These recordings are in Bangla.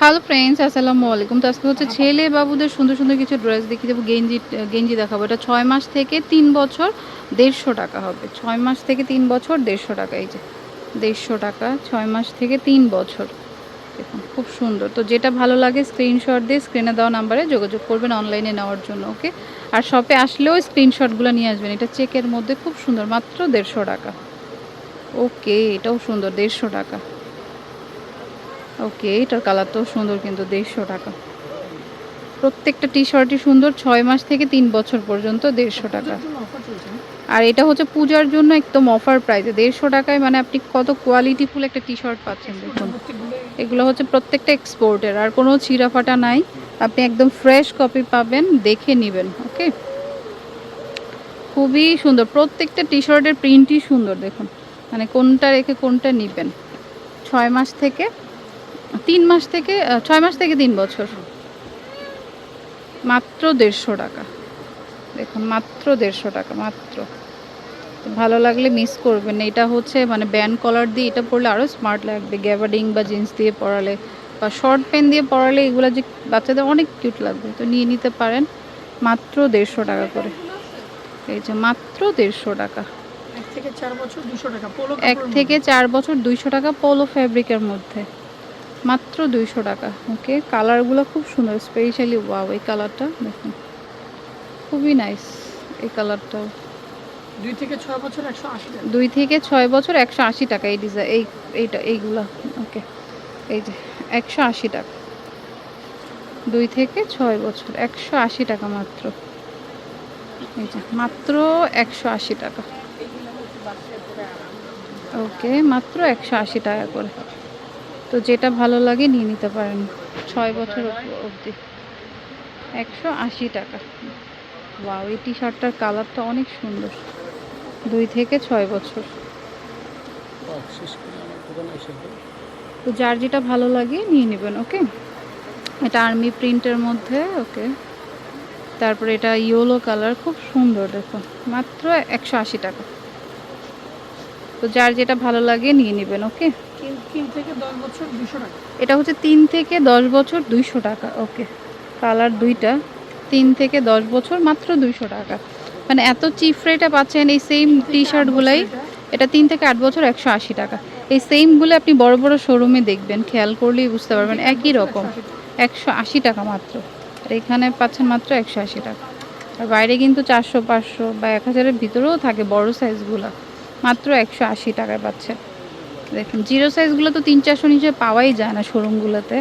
হ্যালো ফ্রেন্ডস আসসালামু আলাইকুম। তো আজকে হচ্ছে ছেলে বাবুদের সুন্দর সুন্দর কিছু ড্রেস দেখিয়ে দেবো। গেঞ্জি গেঞ্জি দেখাবো। এটা ছয় মাস থেকে তিন বছর দেড়শো টাকা হবে। ছয় মাস থেকে তিন বছর দেড়শো টাকা। এই যে দেড়শো টাকা, ছয় মাস থেকে তিন বছর। দেখুন, খুব সুন্দর। তো যেটা ভালো লাগে স্ক্রিনশট দিয়ে স্ক্রিনে দেওয়া নাম্বারে যোগাযোগ করবেন অনলাইনে নেওয়ার জন্য ওকে আর শপে আসলেও স্ক্রিনশটগুলো নিয়ে আসবেন। এটা চেকের মধ্যে খুব সুন্দর, মাত্র দেড়শো টাকা। ওকে এটাও সুন্দর, দেড়শো টাকা। ওকে এটার কালার তো সুন্দর কিন্তু দেড়শো টাকা। প্রত্যেকটা টি শার্টই সুন্দর ছয় মাস থেকে তিন বছর পর্যন্ত দেড়শো টাকা। আর এটা হচ্ছে পূজার জন্য একদম অফার প্রাইসে দেড়শো টাকায় মানে আপনি কত কোয়ালিটিফুল একটা টি শার্ট পাচ্ছেন দেখুন। এগুলো হচ্ছে প্রত্যেকটা এক্সপোর্টের আর কোনো ছিঁড়া ফাটা নাই। আপনি একদম ফ্রেশ কপি পাবেন দেখে নেবেন ওকে খুবই সুন্দর। প্রত্যেকটা টি শার্টের প্রিন্টই সুন্দর দেখুন। মানে কোনটা রেখে কোনটা নেবেন। ছয় মাস থেকে তিন মাস থেকে ছয় মাস থেকে তিন বছর। মাত্র দেড়শো টাকা। দেখুন মাত্র দেড়শো টাকা মাত্র। ভালো লাগলে মিস করবেন। এটা হচ্ছে মানে ব্যান্ড কলার দিয়ে এটা পরলে আরও স্মার্ট লাগবে। গ্যাবার্ডিং বা জিন্স দিয়ে পরালে বা শর্ট প্যান্ট দিয়ে পরালে এগুলো যে বাচ্চাদের অনেক কিউট লাগবে। তো নিয়ে নিতে পারেন। মাত্র দেড়শো টাকা করে। এই যে মাত্র দেড়শো টাকা। এক থেকে চার বছর দুশো টাকা পোলো এক থেকে চার বছর দুইশো টাকা পোলো ফ্যাব্রিকের মধ্যে। মাত্র দুইশো টাকা। ওকে কালারগুলো খুব সুন্দর স্পেশালি ওয়াও এই কালারটা দেখুন। খুবই নাইস এই কালারটাও দুই থেকে ছয় বছর একশো আশি টাকা। দুই থেকে ছয় বছর একশো আশি টাকা এই ডিজাইন এই এইটা এইগুলা। ওকে এই যে একশো আশি টাকা। দুই থেকে ছয় বছর একশো আশি টাকা মাত্র। এই যে মাত্র একশো আশি টাকা। ওকে মাত্র একশো আশি টাকা করে। তো যেটা ভালো লাগে নিয়ে নিতে পারেন। ছয় বছর অবধি। একশো আশি টাকা। ওয়াও, এই টি শার্টটার কালারটা অনেক সুন্দর। দুই থেকে ছয় বছর। তো যার যেটা ভালো লাগে নিয়ে নেবেন, ওকে? এটা আর্মি প্রিন্টের মধ্যে, ওকে? তারপরে এটা ইয়েলো কালার, খুব সুন্দর দেখুন মাত্র একশো আশি টাকা। তো যার যেটা ভালো লাগে নিয়ে নেবেন, ওকে? তিন তিন থেকে দশ বছর দুশো টাকা। এটা হচ্ছে তিন থেকে দশ বছর দুইশো টাকা ওকে। কালার দুইটা তিন থেকে দশ বছর মাত্র দুইশো টাকা। মানে এত চিপ রেটে পাচ্ছেন এই সেম টি শার্টগুলাই এটা। তিন থেকে আট বছর একশো আশি টাকা। এই সেমগুলো আপনি বড় বড় শোরুমে দেখবেন খেয়াল করলেই বুঝতে পারবেন একই রকম। একশো আশি টাকা মাত্র। আর এখানে পাচ্ছেন মাত্র একশো আশি টাকা। আর বাইরে কিন্তু চারশো পাঁচশো বা এক হাজারের ভিতরেও থাকে বড় সাইজগুলো মাত্র একশো আশি টাকায় পাচ্ছে দেখুন জিরো সাইজগুলো তো তিন চারশো নিচে পাওয়াই যায় না শোরুমগুলোতে।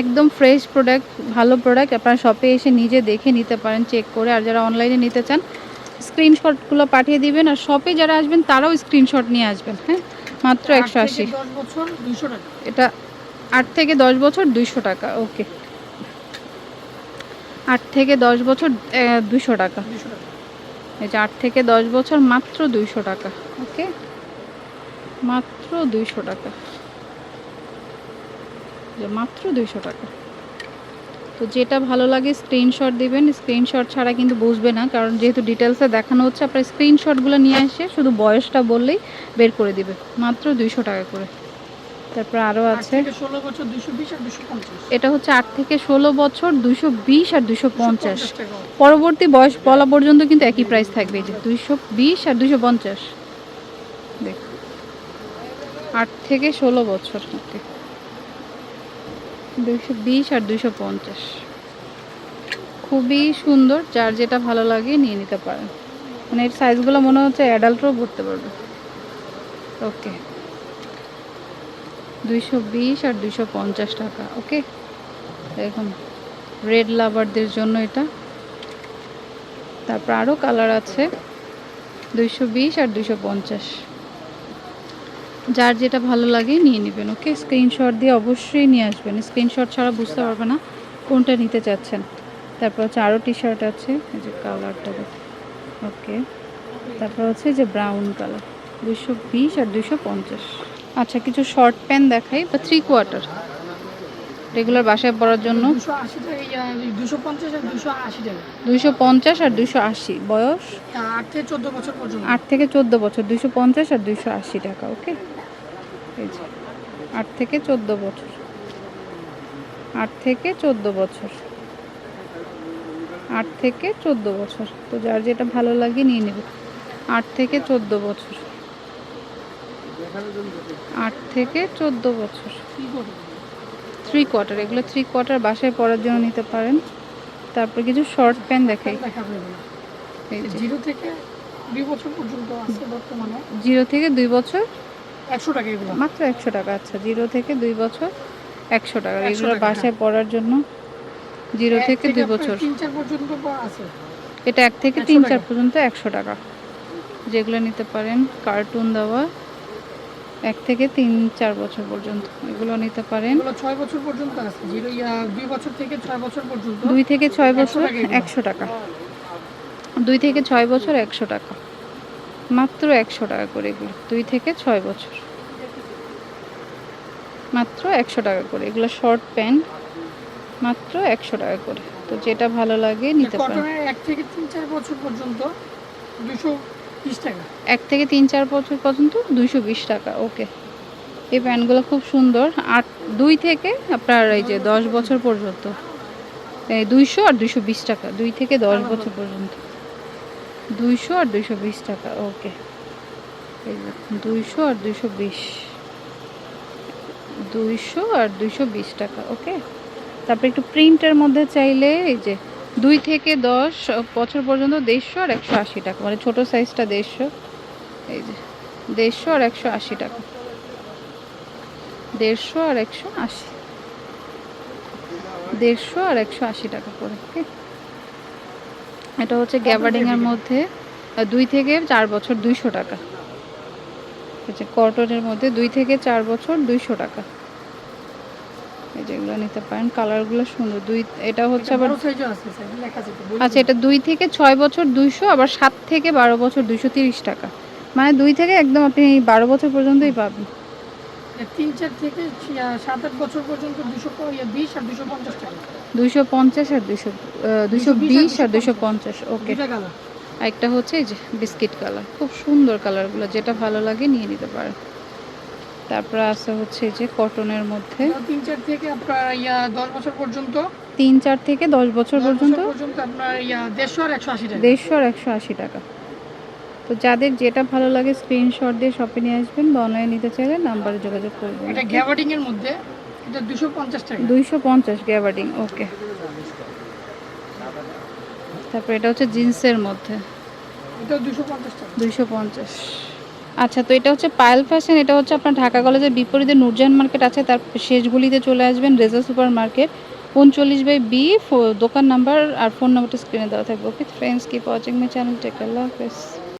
একদম ফ্রেশ প্রোডাক্ট ভালো প্রোডাক্ট আপনারা শপে এসে নিজে দেখে নিতে পারেন চেক করে। আর যারা অনলাইনে নিতে চান স্ক্রিনশটগুলো পাঠিয়ে দিবেন। আর শপে যারা আসবেন তারাও স্ক্রিনশট নিয়ে আসবেন হ্যাঁ? মাত্র একশো আশি। এটা আট থেকে দশ বছর দুইশো টাকা ওকে আট থেকে দশ বছর দুশো টাকা। এই যে আট থেকে দশ বছর মাত্র দুইশো টাকা ওকে মাত্র দুইশো টাকা। যে মাত্র দুইশো টাকা। তো যেটা ভালো লাগে স্ক্রিনশট দিবেন। স্ক্রিনশট ছাড়া কিন্তু বুঝবে না কারণ যেহেতু ডিটেলসে দেখানো হচ্ছে আপনার স্ক্রিনশটগুলো নিয়ে এসে শুধু বয়সটা বললেই বের করে দিবে। মাত্র দুইশো টাকা করে। তারপর আরও আছে। দুশো দুশো এটা হচ্ছে আট থেকে ষোলো বছর দুইশো বিশ আর দুইশো পঞ্চাশ পরবর্তী বয়স বলা পর্যন্ত কিন্তু একই প্রাইস থাকবে এই যে দুইশো বিশ আর দুশো পঞ্চাশ। আট থেকে ষোলো বছর ওকে দুইশো বিশ আর দুইশো পঞ্চাশ। খুবই সুন্দর, যার যেটা ভালো লাগে নিয়ে নিতে পারেন মানে এর সাইজগুলো মনে হচ্ছে অ্যাডাল্টও পড়তে পারবে। ওকে দুইশো বিশ আর দুইশো পঞ্চাশ টাকা ওকে দেখুন রেড লাভারদের জন্য এটা। তারপর আরও কালার আছে, দুইশো বিশ আর দুইশো পঞ্চাশ। যার যেটা ভালো লাগে নিয়ে নেবেন ওকে? স্ক্রিনশট দিয়ে অবশ্যই নিয়ে আসবেন। স্ক্রিনশট ছাড়া বুঝতে পারবে না কোনটা নিতে চাচ্ছেন। তারপর হচ্ছে আরও টি শার্ট আছে এই যে কালারটা ওকে। তারপর হচ্ছে যে ব্রাউন কালার দুশো বিশ আর দুশো পঞ্চাশ। আচ্ছা কিছু শর্ট প্যান্ট দেখাই বা থ্রি কোয়ার্টার রেগুলার বাসায় পরার জন্য। দুশো দুশো পঞ্চাশ আর দুশো আশি বয়স? আট থেকে চোদ্দ বছর আট থেকে চোদ্দ বছর দুইশো পঞ্চাশ আর দুইশো আশি টাকা ওকে? এই যে আট থেকে চোদ্দ বছর। আট থেকে চোদ্দ বছর। আট থেকে চোদ্দ বছর। তো যার যেটা ভালো লাগে নিয়ে নেবে। আট থেকে চোদ্দ বছর। আট থেকে চোদ্দ বছর। থ্রি কোয়ার্টার এগুলো থ্রি কোয়ার্টার বাসায় পরার জন্য নিতে পারেন। তারপর কিছু শর্ট প্যান্ট দেখাই। জিরো থেকে দুই বছর পর্যন্ত আছে বর্তমানে। জিরো থেকে দুই বছর। একশো টাকা এগুলো? মাত্র একশো টাকা আচ্ছা জিরো থেকে দুই বছর একশো টাকা। এগুলো বাসায় পরার জন্য জিরো থেকে দুই বছর। তিন চার পর্যন্ত আছে? এটা এক থেকে তিন চার পর্যন্ত একশো টাকা। যেগুলো নিতে পারেন কার্টুন দেওয়া এক থেকে তিন চার বছর পর্যন্ত। এগুলো নিতে পারেন। ছয় বছর পর্যন্ত আছে। জিরো দুই বছর থেকে ছয় বছর পর্যন্ত দুই থেকে ছয় বছর একশো টাকা। দুই থেকে ছয় বছর একশো টাকা। মাত্র একশো টাকা করে এগুলো দুই থেকে ছয় বছর। মাত্র একশো টাকা করে এগুলো শর্ট প্যান্ট মাত্র একশো টাকা করে। তো যেটা ভালো লাগে নিতে পারেন। এক থেকে তিন চার বছর পর্যন্ত দুশো বিশ টাকা। এক থেকে তিন চার বছর পর্যন্ত দুইশো বিশ টাকা ওকে। এই প্যান্টগুলো খুব সুন্দর। আট দুই থেকে আপনার এই যে দশ বছর পর্যন্ত এই দুইশো আর দুইশো বিশ টাকা দুই থেকে দশ বছর পর্যন্ত। দুইশো আর দুইশো বিশ টাকা, ওকে। দুইশো আর দুইশো বিশ। দুইশো আর দুইশো বিশ টাকা, ওকে। তারপরে একটু প্রিন্টের মধ্যে চাইলে এই যে দুই থেকে দশ বছর পর্যন্ত দেড়শো আর একশো আশি টাকা মানে ছোটো সাইজটা দেড়শো। এই যে দেড়শো আর একশো আশি টাকা। দেড়শো আর একশো আশি। দেড়শো আর একশো আশি টাকা করে, ওকে। এটা হচ্ছে গ্যাবার্ডিংয়ের মধ্যে দুই থেকে চার বছর দুইশো টাকা। হচ্ছে কটনের মধ্যে দুই থেকে চার বছর দুইশো টাকা। এই যেগুলো নিতে পারেন কালারগুলো সুন্দর। দুই এটা হচ্ছে আবার আচ্ছা এটা দুই থেকে ছয় বছর দুইশো আবার সাত থেকে বারো বছর দুইশো তিরিশ টাকা। মানে দুই থেকে একদম আপনি বারো বছর পর্যন্তই পাবেন। তিন চার থেকে সাত আট বছর পর্যন্ত দুশো বিশ আর দুশো পঞ্চাশ টাকা। দুইশো পঞ্চাশ আর দুইশো দুইশো বিশ আর দুইশো পঞ্চাশ ওকে একটা হচ্ছে এই যে বিস্কিট কালার খুব সুন্দর কালারগুলো যেটা ভালো লাগে নিয়ে নিতে পারেন। তারপরে আছে হচ্ছে এই যে কটনের মধ্যে। তিন চার থেকে আপনার ইয়া দশ বছর পর্যন্ত? তিন চার থেকে দশ বছর পর্যন্ত? আপনার ইয়া দেড়শো আর একশো আশি টাকা। দেড়শো আর একশো আশি টাকা। তো যাদের যেটা ভালো লাগে স্ক্রিনশট দিয়ে শপে নিয়ে আসবেন বা অনলাইনে নিতে চাইলে নাম্বারে যোগাযোগ করবেন। এটা গ্যাবার্ডিং এর মধ্যে। এটা দুশো পঞ্চাশ টাকা। Gabardine okay. তারপর এটা হচ্ছে জিন্সের মধ্যে। এটা দুশো পঞ্চাশ টাকা। দুইশো পঞ্চাশ। আচ্ছা তো এটা হচ্ছে পায়েল ফ্যাশন এটা হচ্ছে আপনার ঢাকা কলেজের বিপরীতে নূরজাহান মার্কেট আছে তার শেষগুলিতে চলে আসবেন রেজা সুপার মার্কেট উনচল্লিশ বাই বি দোকান নাম্বার আর ফোন নাম্বারটা স্ক্রিনে দেওয়া থাকবে okay. Friends keep watching my channel take আল্লাহ হাফেজ